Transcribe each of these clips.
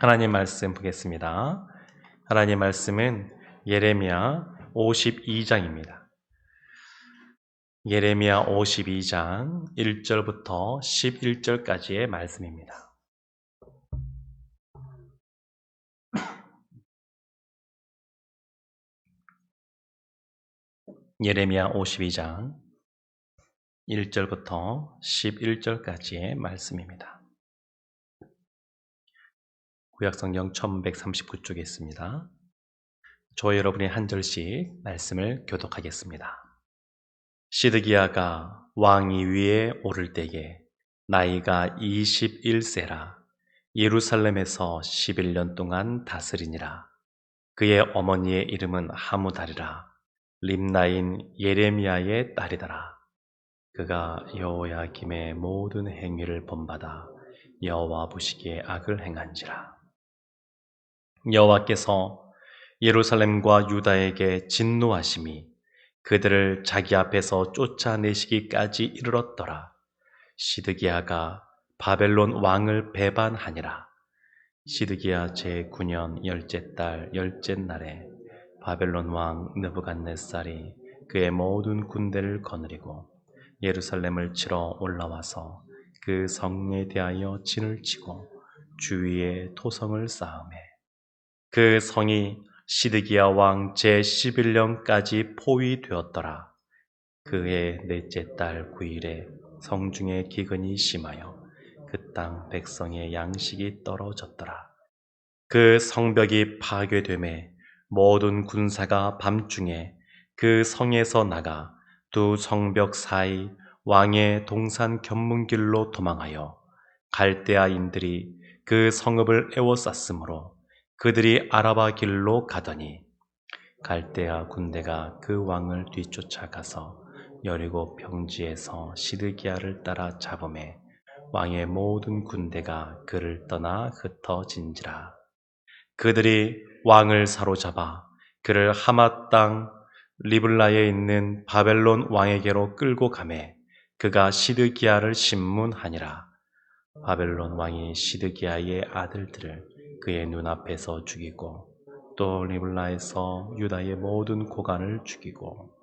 하나님 말씀 보겠습니다. 하나님 말씀은 예레미야 52장입니다. 예레미야 52장 1절부터 11절까지의 말씀입니다. 예레미야 52장 1절부터 11절까지의 말씀입니다. 구약성경 1139쪽에 있습니다. 저 여러분이 한 절씩 말씀을 교독하겠습니다. 시드기야가 왕위 위에 오를 때에 나이가 21세라 예루살렘에서 11년 동안 다스리니라. 그의 어머니의 이름은 하무다리라. 림나인 예레미야의 딸이더라. 그가 여호야김의 모든 행위를 본받아 여호와 보시기에 악을 행한지라. 여호와께서 예루살렘과 유다에게 진노하심이 그들을 자기 앞에서 쫓아내시기까지 이르렀더라. 시드기야가 바벨론 왕을 배반하니라. 시드기야 제9년 열째 달 열째 날에 바벨론 왕 느부갓네살이 그의 모든 군대를 거느리고 예루살렘을 치러 올라와서 그 성에 대하여 진을 치고 주위에 토성을 쌓음해 그 성이 시드기야 왕 제11년까지 포위되었더라. 그의 넷째 달 9일에 성중에 기근이 심하여 그 땅 백성의 양식이 떨어졌더라. 그 성벽이 파괴됨에 모든 군사가 밤중에 그 성에서 나가 두 성벽 사이 왕의 동산 견문길로 도망하여 갈대아인들이 그 성읍을 에워쌌으므로 그들이 아라바 길로 가더니 갈대아 군대가 그 왕을 뒤쫓아가서 여리고 평지에서 시드기야를 따라 잡음에 왕의 모든 군대가 그를 떠나 흩어진지라. 그들이 왕을 사로잡아 그를 하마 땅 리블라에 있는 바벨론 왕에게로 끌고 가매 그가 시드기야를 신문하니라. 바벨론 왕이 시드기야의 아들들을 그의 눈앞에서 죽이고 또 리블라에서 유다의 모든 고관을 죽이고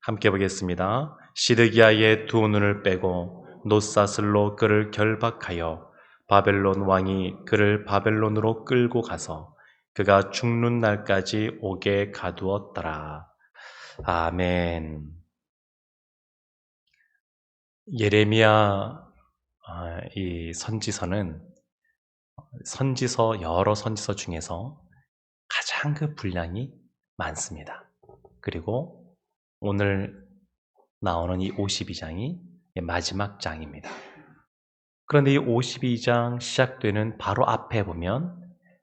함께 보겠습니다. 시드기야의 두 눈을 빼고 노사슬로 그를 결박하여 바벨론 왕이 그를 바벨론으로 끌고 가서 그가 죽는 날까지 오게 가두었더라. 아멘. 예레미야 아, 이 선지서는 선지서 여러 선지서 중에서 가장 그 분량이 많습니다. 그리고 오늘 나오는 이 52장이 마지막 장입니다. 그런데 이 52장 시작되는 바로 앞에 보면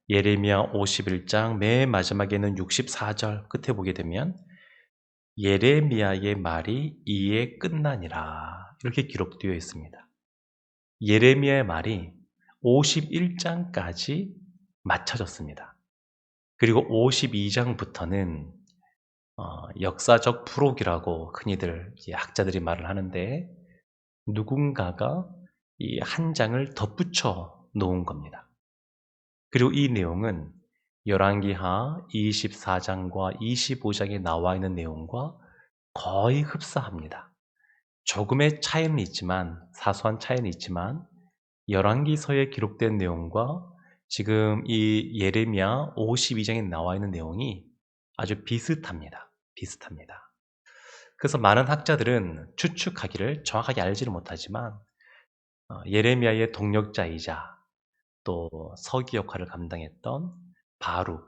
예레미야 51장 맨 마지막에는 64절 끝에 보게 되면 예레미야의 말이 이에 끝나니라 이렇게 기록되어 있습니다. 예레미야의 말이 51장까지 맞춰졌습니다. 그리고 52장부터는 어, 역사적 프록이라고 흔히들 학자들이 말을 하는데 누군가가 이 한 장을 덧붙여 놓은 겁니다. 그리고 이 내용은 열왕기하 24장과 25장에 나와 있는 내용과 거의 흡사합니다. 조금의 차이는 있지만 사소한 차이는 있지만 열왕기서에 기록된 내용과 지금 이 예레미야 52장에 나와 있는 내용이 아주 비슷합니다. 비슷합니다. 그래서 많은 학자들은 추측하기를 정확하게 알지는 못하지만 어, 예레미야의 동력자이자 또 서기 역할을 감당했던 바룩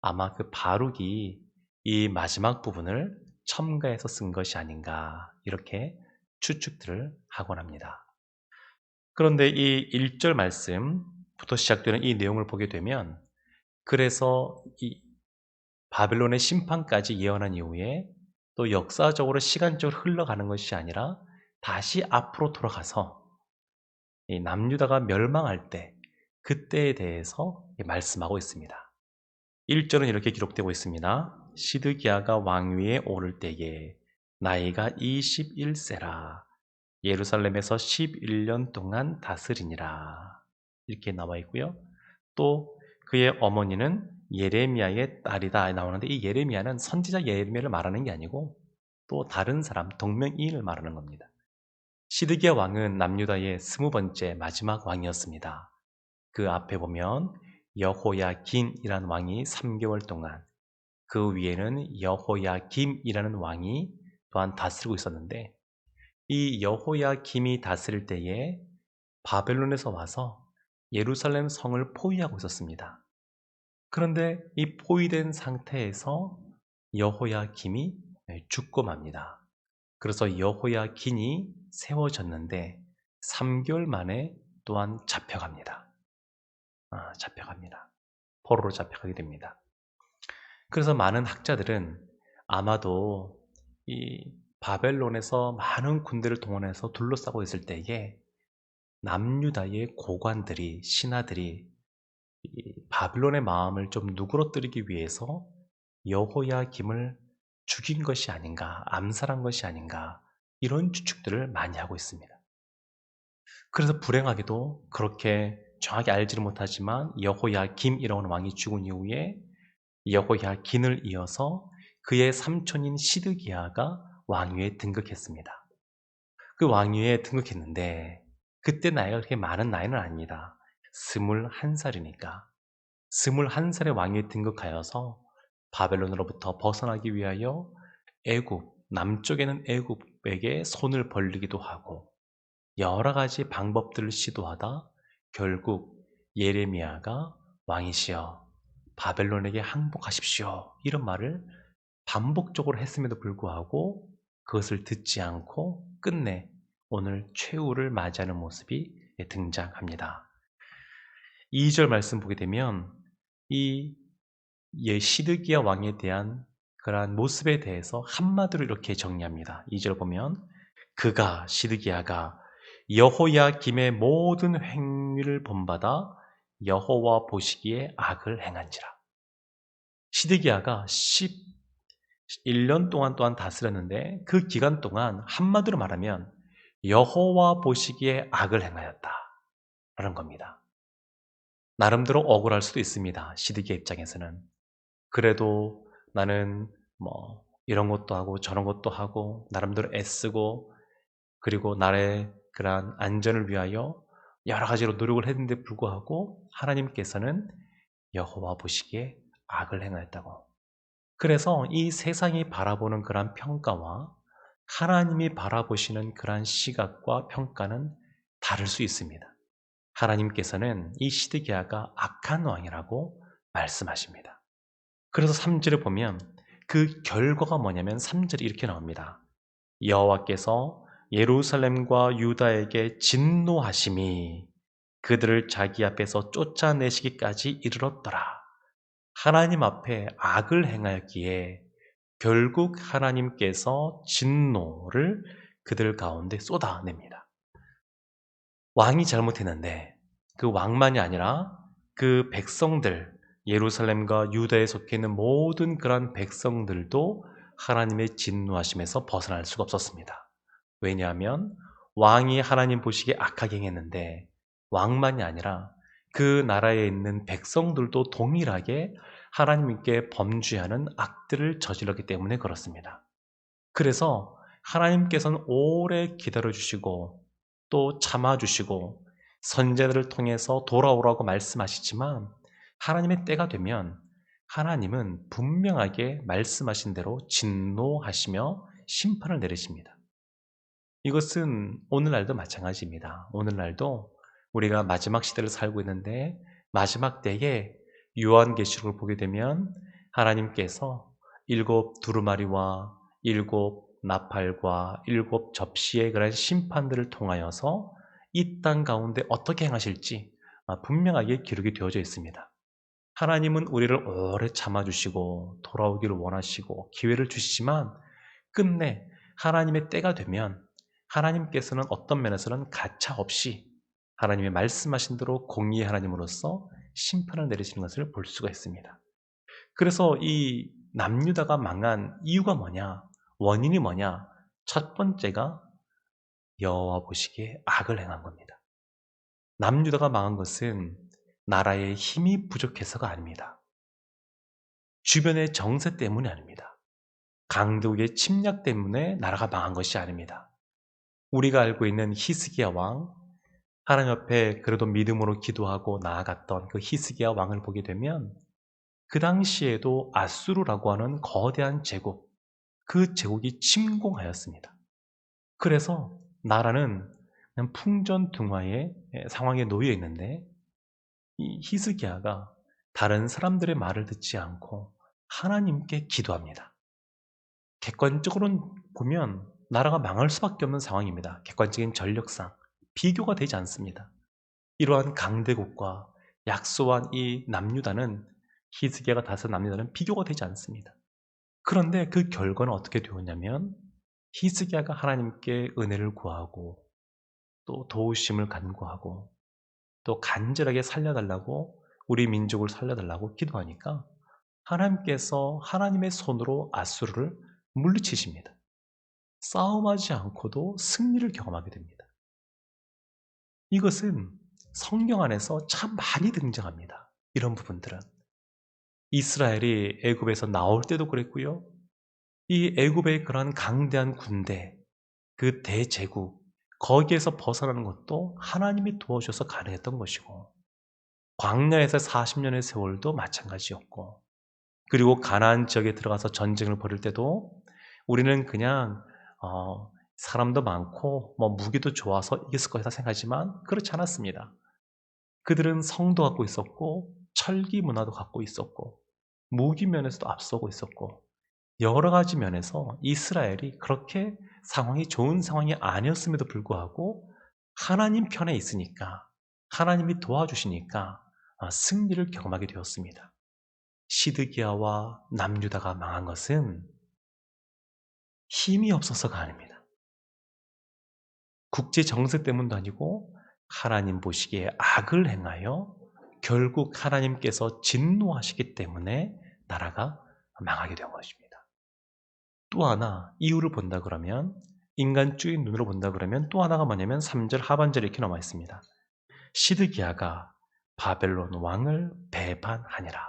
아마 그 바룩이 이 마지막 부분을 첨가해서 쓴 것이 아닌가 이렇게 추측들을 하곤 합니다. 그런데 이 1절 말씀부터 시작되는 이 내용을 보게 되면 그래서 이 바벨론의 심판까지 예언한 이후에 또 역사적으로 시간적으로 흘러가는 것이 아니라 다시 앞으로 돌아가서 남유다가 멸망할 때 그때에 대해서 말씀하고 있습니다. 1절은 이렇게 기록되고 있습니다. 시드기야가 왕위에 오를 때에 나이가 21세라 예루살렘에서 11년 동안 다스리니라 이렇게 나와 있고요. 또 그의 어머니는 예레미야의 딸이다 나오는데 이 예레미야는 선지자 예레미야를 말하는 게 아니고 또 다른 사람 동명이인을 말하는 겁니다. 시드기야 왕은 남유다의 스무 번째 마지막 왕이었습니다. 그 앞에 보면 여호야긴이라는 왕이 3개월 동안 그 위에는 여호야김이라는 왕이 또한 다스리고 있었는데 이 여호야김이 다스릴 때에 바벨론에서 와서 예루살렘 성을 포위하고 있었습니다. 그런데 이 포위된 상태에서 여호야김이 죽고 맙니다. 그래서 여호야긴이 세워졌는데 3개월 만에 또한 잡혀갑니다. 아, 잡혀갑니다. 포로로 잡혀가게 됩니다. 그래서 많은 학자들은 아마도 이 바벨론에서 많은 군대를 동원해서 둘러싸고 있을 때에 남유다의 고관들이 신하들이 바빌론의 마음을 좀 누그러뜨리기 위해서 여호야김을 죽인 것이 아닌가, 암살한 것이 아닌가 이런 추측들을 많이 하고 있습니다. 그래서 불행하게도 그렇게 정확히 알지를 못하지만 여호야김이라는 왕이 죽은 이후에 여호야긴을 이어서 그의 삼촌인 시드기야가 왕위에 등극했습니다. 그 왕위에 등극했는데 그때 나이가 그렇게 많은 나이는 아닙니다. 스물한 살이니까 스물한 살의 왕위에 등극하여서 바벨론으로부터 벗어나기 위하여 애굽 남쪽에는 애굽에게 손을 벌리기도 하고 여러 가지 방법들을 시도하다 결국 예레미야가 왕이시여 바벨론에게 항복하십시오 이런 말을 반복적으로 했음에도 불구하고 그것을 듣지 않고 끝내 오늘 최후를 맞이하는 모습이 등장합니다. 2절 말씀 보게 되면 이 시드기야 왕에 대한 그러한 모습에 대해서 한마디로 이렇게 정리합니다. 2절 보면 그가 시드기야가 여호야 김의 모든 행위를 본받아 여호와 보시기에 악을 행한지라. 시드기야가 11년 동안 또한 다스렸는데 그 기간 동안 한마디로 말하면 여호와 보시기에 악을 행하였다. 라는 겁니다. 나름대로 억울할 수도 있습니다. 시드기야 입장에서는. 그래도 나는 뭐 이런 것도 하고 저런 것도 하고 나름대로 애쓰고 그리고 나의 그러한 안전을 위하여 여러 가지로 노력을 했는데 불구하고 하나님께서는 여호와 보시기에 악을 행하였다고. 그래서 이 세상이 바라보는 그러한 평가와 하나님이 바라보시는 그러한 시각과 평가는 다를 수 있습니다. 하나님께서는 이 시드기야가 악한 왕이라고 말씀하십니다. 그래서 3절에 보면 그 결과가 뭐냐면 3절이 이렇게 나옵니다. 여호와께서 예루살렘과 유다에게 진노하심이 그들을 자기 앞에서 쫓아내시기까지 이르렀더라. 하나님 앞에 악을 행하였기에 결국 하나님께서 진노를 그들 가운데 쏟아냅니다. 왕이 잘못했는데 그 왕만이 아니라 그 백성들, 예루살렘과 유다에 속해 있는 모든 그러한 백성들도 하나님의 진노하심에서 벗어날 수가 없었습니다. 왜냐하면 왕이 하나님 보시기에 악하게 행했는데 왕만이 아니라 그 나라에 있는 백성들도 동일하게 하나님께 범죄하는 악들을 저질렀기 때문에 그렇습니다. 그래서 하나님께서는 오래 기다려주시고 또 참아주시고 선제들을 통해서 돌아오라고 말씀하시지만 하나님의 때가 되면 하나님은 분명하게 말씀하신 대로 진노하시며 심판을 내리십니다. 이것은 오늘날도 마찬가지입니다. 오늘날도 우리가 마지막 시대를 살고 있는데 마지막 때에 요한계시록을 보게 되면 하나님께서 일곱 두루마리와 일곱 나팔과 일곱 접시의 그런 심판들을 통하여서 이 땅 가운데 어떻게 행하실지 분명하게 기록이 되어져 있습니다. 하나님은 우리를 오래 참아주시고 돌아오기를 원하시고 기회를 주시지만 끝내 하나님의 때가 되면 하나님께서는 어떤 면에서는 가차 없이 하나님의 말씀하신 대로 공의의 하나님으로서 심판을 내리시는 것을 볼 수가 있습니다. 그래서 이 남유다가 망한 이유가 뭐냐? 원인이 뭐냐? 첫 번째가 여호와 보시기에 악을 행한 겁니다. 남유다가 망한 것은 나라의 힘이 부족해서가 아닙니다. 주변의 정세 때문이 아닙니다. 강국의 침략 때문에 나라가 망한 것이 아닙니다. 우리가 알고 있는 히스기야 왕, 하나님 옆에 그래도 믿음으로 기도하고 나아갔던 그 히스기야 왕을 보게 되면 그 당시에도 아수르라고 하는 거대한 제국, 그 제국이 침공하였습니다. 그래서 나라는 풍전등화의 상황에 놓여 있는데 이 히스기야가 다른 사람들의 말을 듣지 않고 하나님께 기도합니다. 객관적으로 보면 나라가 망할 수밖에 없는 상황입니다. 객관적인 전력상 비교가 되지 않습니다. 이러한 강대국과 약소한 이 남유다는 히스기야가 다스 남유다는 비교가 되지 않습니다. 그런데 그 결과는 어떻게 되었냐면 히스기야가 하나님께 은혜를 구하고 또 도우심을 간구하고 또 간절하게 살려달라고 우리 민족을 살려달라고 기도하니까 하나님께서 하나님의 손으로 아수르를 물리치십니다. 싸움하지 않고도 승리를 경험하게 됩니다. 이것은 성경 안에서 참 많이 등장합니다. 이런 부분들은 이스라엘이 애굽에서 나올 때도 그랬고요. 이 애굽의 그러한 강대한 군대, 그 대제국 거기에서 벗어나는 것도 하나님이 도와주셔서 가능했던 것이고 광야에서 40년의 세월도 마찬가지였고 그리고 가나안 지역에 들어가서 전쟁을 벌일 때도 우리는 그냥 어, 사람도 많고 뭐 무기도 좋아서 이겼을 것이다 생각하지만 그렇지 않았습니다. 그들은 성도 갖고 있었고 철기 문화도 갖고 있었고 무기 면에서도 앞서고 있었고 여러 가지 면에서 이스라엘이 그렇게 상황이 좋은 상황이 아니었음에도 불구하고 하나님 편에 있으니까 하나님이 도와주시니까 아, 승리를 경험하게 되었습니다. 시드기야와 남유다가 망한 것은 힘이 없어서가 아닙니다. 국제 정세 때문도 아니고 하나님 보시기에 악을 행하여 결국 하나님께서 진노하시기 때문에 나라가 망하게 된 것입니다. 또 하나 이유를 본다 그러면 인간주의 눈으로 본다 그러면 또 하나가 뭐냐면 3절 하반절에 이렇게 남아 있습니다. 시드기야가 바벨론 왕을 배반하니라.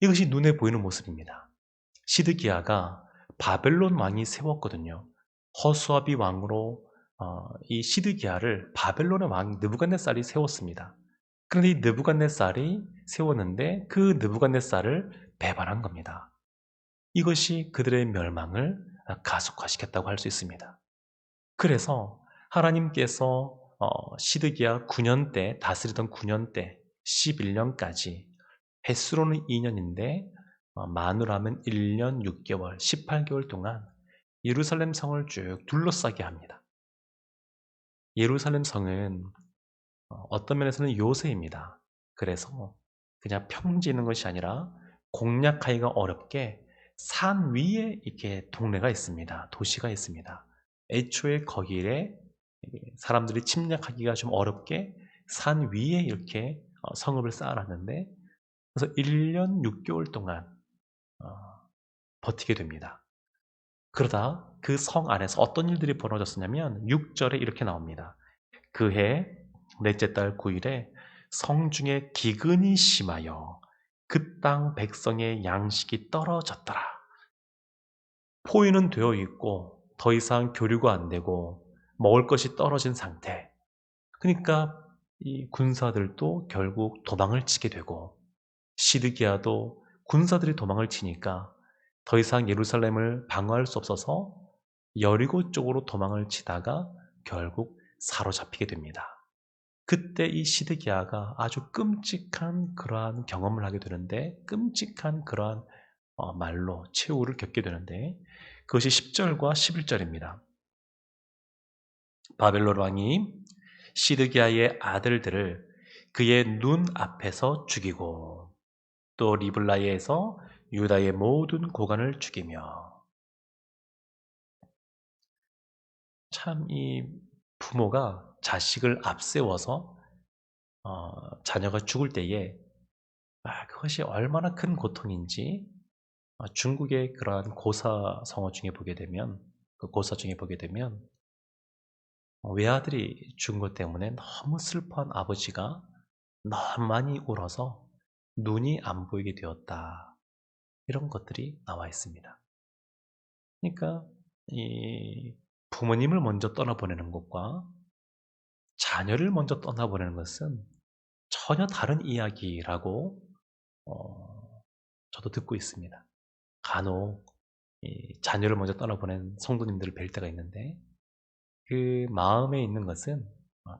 이것이 눈에 보이는 모습입니다. 시드기야가 바벨론 왕이 세웠거든요. 허수아비 왕으로 어, 이 시드기야를 바벨론의 왕 느부갓네살이 세웠습니다. 그런데 이 느부갓네살이 세웠는데 그 느부갓네살을 배반한 겁니다. 이것이 그들의 멸망을 가속화시켰다고 할 수 있습니다. 그래서 하나님께서 어, 시드기야 9년 때 다스리던 9년 때 11년까지 횟수로는 2년인데 어, 만으로 하면 1년 6개월 18개월 동안 예루살렘 성을 쭉 둘러싸게 합니다. 예루살렘 성은 어, 어떤 면에서는 요새입니다. 그래서 그냥 평지 있는 것이 아니라 공략하기가 어렵게 산 위에 이렇게 동네가 있습니다. 도시가 있습니다. 애초에 거기에 사람들이 침략하기가 좀 어렵게 산 위에 이렇게 어, 성읍을 쌓아놨는데 그래서 1년 6개월 동안 어, 버티게 됩니다. 그러다 그 성 안에서 어떤 일들이 벌어졌었냐면 6절에 이렇게 나옵니다. 그해 넷째 달 9일에 성 중에 기근이 심하여 그 땅 백성의 양식이 떨어졌더라. 포위는 되어 있고 더 이상 교류가 안 되고 먹을 것이 떨어진 상태. 그러니까 이 군사들도 결국 도망을 치게 되고 시드기야도 군사들이 도망을 치니까 더 이상 예루살렘을 방어할 수 없어서 여리고 쪽으로 도망을 치다가 결국 사로잡히게 됩니다. 그때 이 시드기야가 아주 끔찍한 그러한 경험을 하게 되는데 끔찍한 그러한 어, 말로 최후를 겪게 되는데 그것이 10절과 11절입니다. 바벨론 왕이 시드기야의 아들들을 그의 눈 앞에서 죽이고 또 리블라에서 유다의 모든 고관을 죽이며 참 이 부모가 자식을 앞세워서 어, 자녀가 죽을 때에 아, 그것이 얼마나 큰 고통인지 어, 중국의 그러한 고사 성어 중에 보게 되면 그 고사 중에 보게 되면 어, 외아들이 죽은 것 때문에 너무 슬퍼한 아버지가 너무 많이 울어서 눈이 안 보이게 되었다. 이런 것들이 나와 있습니다. 그러니까 이 부모님을 먼저 떠나보내는 것과 자녀를 먼저 떠나보내는 것은 전혀 다른 이야기라고 어, 저도 듣고 있습니다. 간혹 자녀를 먼저 떠나보낸 성도님들을 뵐 때가 있는데 그 마음에 있는 것은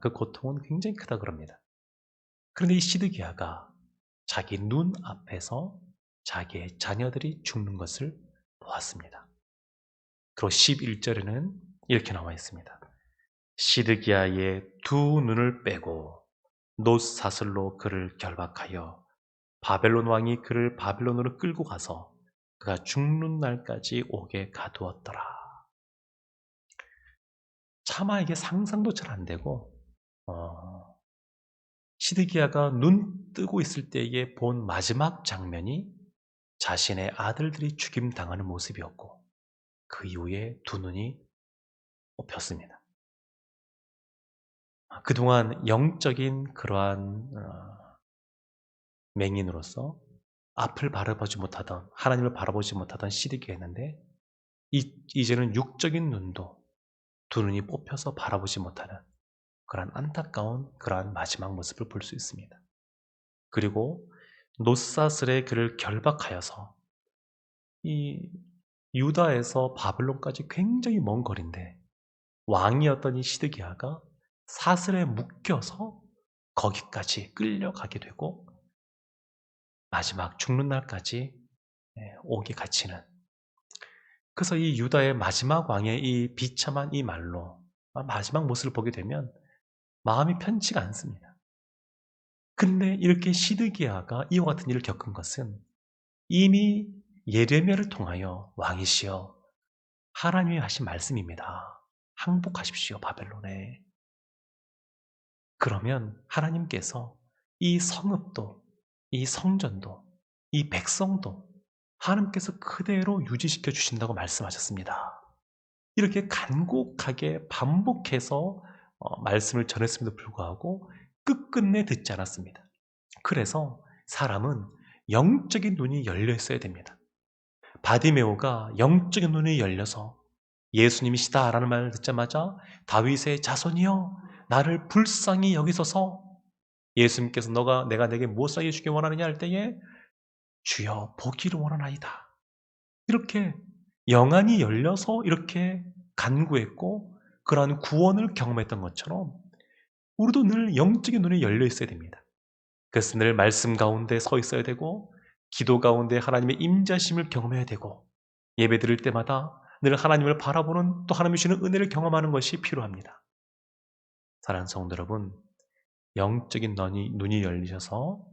그 고통은 굉장히 크다 그럽니다. 그런데 이 시드기야가 자기 눈 앞에서 자기의 자녀들이 죽는 것을 보았습니다. 그리고 11절에는 이렇게 나와 있습니다. 시드기야의 두 눈을 빼고 노사슬로 그를 결박하여 바벨론 왕이 그를 바벨론으로 끌고 가서 그가 죽는 날까지 오게 가두었더라. 차마 이게 상상도 잘 안 되고 어, 시드기야가 눈 뜨고 있을 때에 본 마지막 장면이 자신의 아들들이 죽임 당하는 모습이었고 그 이후에 두 눈이 뽑혔습니다. 그동안 영적인 그러한 어, 맹인으로서 앞을 바라보지 못하던 하나님을 바라보지 못하던 시드기였는데 이제는 육적인 눈도 두 눈이 뽑혀서 바라보지 못하는 그러한 안타까운 그러한 마지막 모습을 볼 수 있습니다. 그리고 노사슬의 그를 결박하여서 이 유다에서 바벨론까지 굉장히 먼 거리인데 왕이었던 이 시드기야가 사슬에 묶여서 거기까지 끌려가게 되고 마지막 죽는 날까지 예, 오게 갇히는 그래서 이 유다의 마지막 왕의 이 비참한 이 말로 마지막 모습을 보게 되면 마음이 편치가 않습니다. 근데 이렇게 시드기야가 이와 같은 일을 겪은 것은 이미 예레미야를 통하여 왕이시여 하나님이 하신 말씀입니다. 항복하십시오 바벨론에. 그러면 하나님께서 이 성읍도 이 성전도 이 백성도 하나님께서 그대로 유지시켜 주신다고 말씀하셨습니다. 이렇게 간곡하게 반복해서 어, 말씀을 전했음에도 불구하고 끝끝내 듣지 않았습니다. 그래서 사람은 영적인 눈이 열려 있어야 됩니다. 바디메오가 영적인 눈이 열려서 예수님이시다라는 말을 듣자마자 다윗의 자손이여 나를 불쌍히 여기소서 예수님께서 너가 내가 내게 무엇을 해주기 원하느냐 할 때에 주여 보기를 원하나이다. 이렇게 영안이 열려서 이렇게 간구했고 그러한 구원을 경험했던 것처럼 우리도 늘 영적인 눈이 열려 있어야 됩니다. 그래서 늘 말씀 가운데 서 있어야 되고 기도 가운데 하나님의 임자심을 경험해야 되고 예배 드릴 때마다 늘 하나님을 바라보는 또 하나님이 주는 은혜를 경험하는 것이 필요합니다. 사랑하는 성도 여러분, 영적인 눈이, 눈이 열리셔서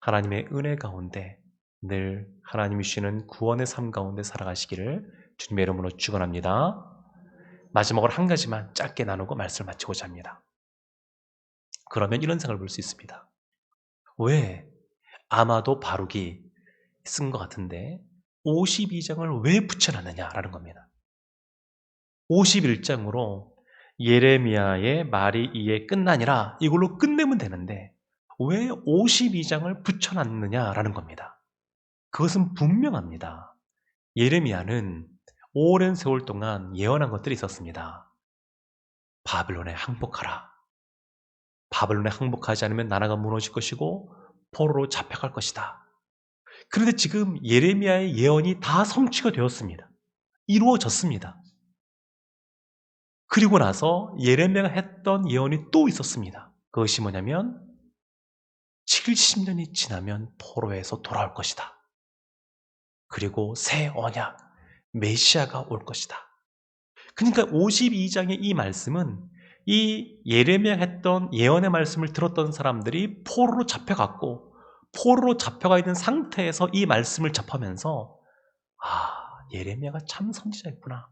하나님의 은혜 가운데 늘 하나님이 주시는 구원의 삶 가운데 살아가시기를 주님의 이름으로 축원합니다. 마지막으로 한 가지만 짧게 나누고 말씀을 마치고자 합니다. 그러면 이런 생각을 볼 수 있습니다. 왜 아마도 바룩이 쓴 것 같은데 52장을 왜 붙여놨느냐라는 겁니다. 51장으로 예레미야의 말이 이에 끝나니라 이걸로 끝내면 되는데 왜 52장을 붙여놨느냐라는 겁니다. 그것은 분명합니다. 예레미야는 오랜 세월 동안 예언한 것들이 있었습니다. 바벨론에 항복하라. 바벨론에 항복하지 않으면 나라가 무너질 것이고 포로로 잡혀갈 것이다. 그런데 지금 예레미야의 예언이 다 성취가 되었습니다. 이루어졌습니다. 그리고 나서 예레미야가 했던 예언이 또 있었습니다. 그것이 뭐냐면 70년이 지나면 포로에서 돌아올 것이다. 그리고 새 언약, 메시아가 올 것이다. 그러니까 52장의 이 말씀은 이 예레미야 했던 예언의 말씀을 들었던 사람들이 포로로 잡혀갔고 포로로 잡혀가 있는 상태에서 이 말씀을 접하면서 아 예레미야가 참 선지자였구나.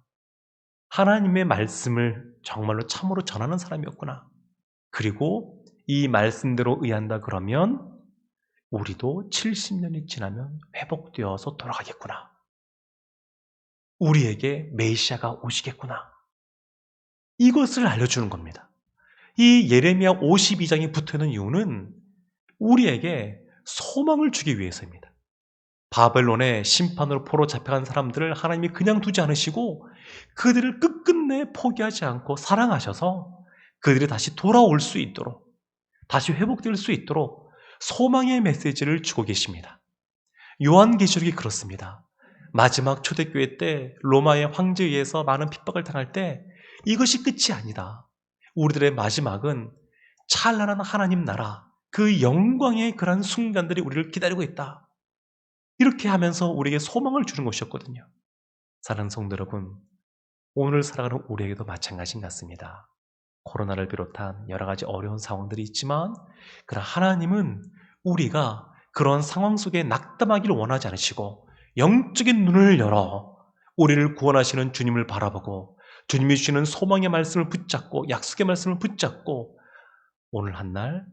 하나님의 말씀을 정말로 참으로 전하는 사람이었구나. 그리고 이 말씀대로 의한다 그러면 우리도 70년이 지나면 회복되어서 돌아가겠구나. 우리에게 메시아가 오시겠구나. 이것을 알려주는 겁니다. 이 예레미야 52장이 붙어 있는 이유는 우리에게 소망을 주기 위해서입니다. 바벨론의 심판으로 포로 잡혀간 사람들을 하나님이 그냥 두지 않으시고 그들을 끝끝내 포기하지 않고 사랑하셔서 그들이 다시 돌아올 수 있도록 다시 회복될 수 있도록 소망의 메시지를 주고 계십니다. 요한계시록이 그렇습니다. 마지막 초대교회 때 로마의 황제에 의해서 많은 핍박을 당할 때 이것이 끝이 아니다. 우리들의 마지막은 찬란한 하나님 나라, 그 영광의 그런 순간들이 우리를 기다리고 있다. 이렇게 하면서 우리에게 소망을 주는 것이었거든요. 사랑하는 성도 여러분, 오늘 살아가는 우리에게도 마찬가지인 것 같습니다. 코로나를 비롯한 여러 가지 어려운 상황들이 있지만, 그러나 하나님은 우리가 그런 상황 속에 낙담하기를 원하지 않으시고, 영적인 눈을 열어 우리를 구원하시는 주님을 바라보고, 주님이 주시는 소망의 말씀을 붙잡고, 약속의 말씀을 붙잡고, 오늘 한 날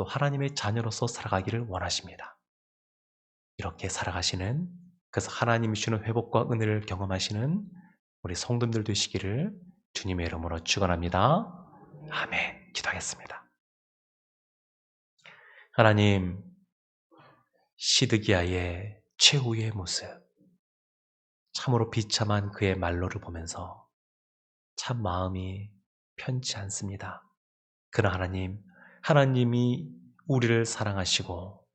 또 하나님의 자녀로서 살아가기를 원하십니다. 이렇게 살아가시는, 그래서 하나님이 주는 회복과 은혜를 경험하시는 우리 성도들 되시기를 주님의 이름으로 축원합니다. 아멘. 기도하겠습니다. 하나님, 시드기야의 최후의 모습, 참으로 비참한 그의 말로를 보면서 참 마음이 편치 않습니다. 그러나 하나님, 하나님이 우리를 사랑하시고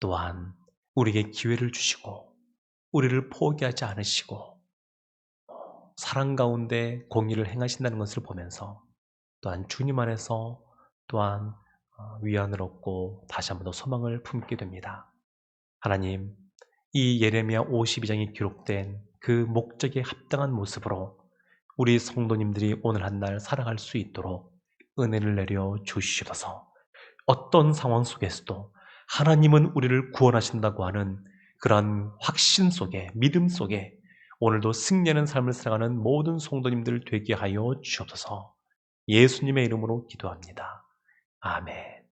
또한 우리에게 기회를 주시고 우리를 포기하지 않으시고 사랑 가운데 공의를 행하신다는 것을 보면서 또한 주님 안에서 또한 어, 위안을 얻고 다시 한번 더 소망을 품게 됩니다. 하나님, 이 예레미야 52장에 기록된 그 목적에 합당한 모습으로 우리 성도님들이 오늘 한 날 살아갈 수 있도록 은혜를 내려 주시옵소서. 어떤 상황 속에서도 하나님은 우리를 구원하신다고 하는 그러한 확신 속에, 믿음 속에 오늘도 승리하는 삶을 살아가는 모든 성도님들 되게 하여 주옵소서. 예수님의 이름으로 기도합니다. 아멘.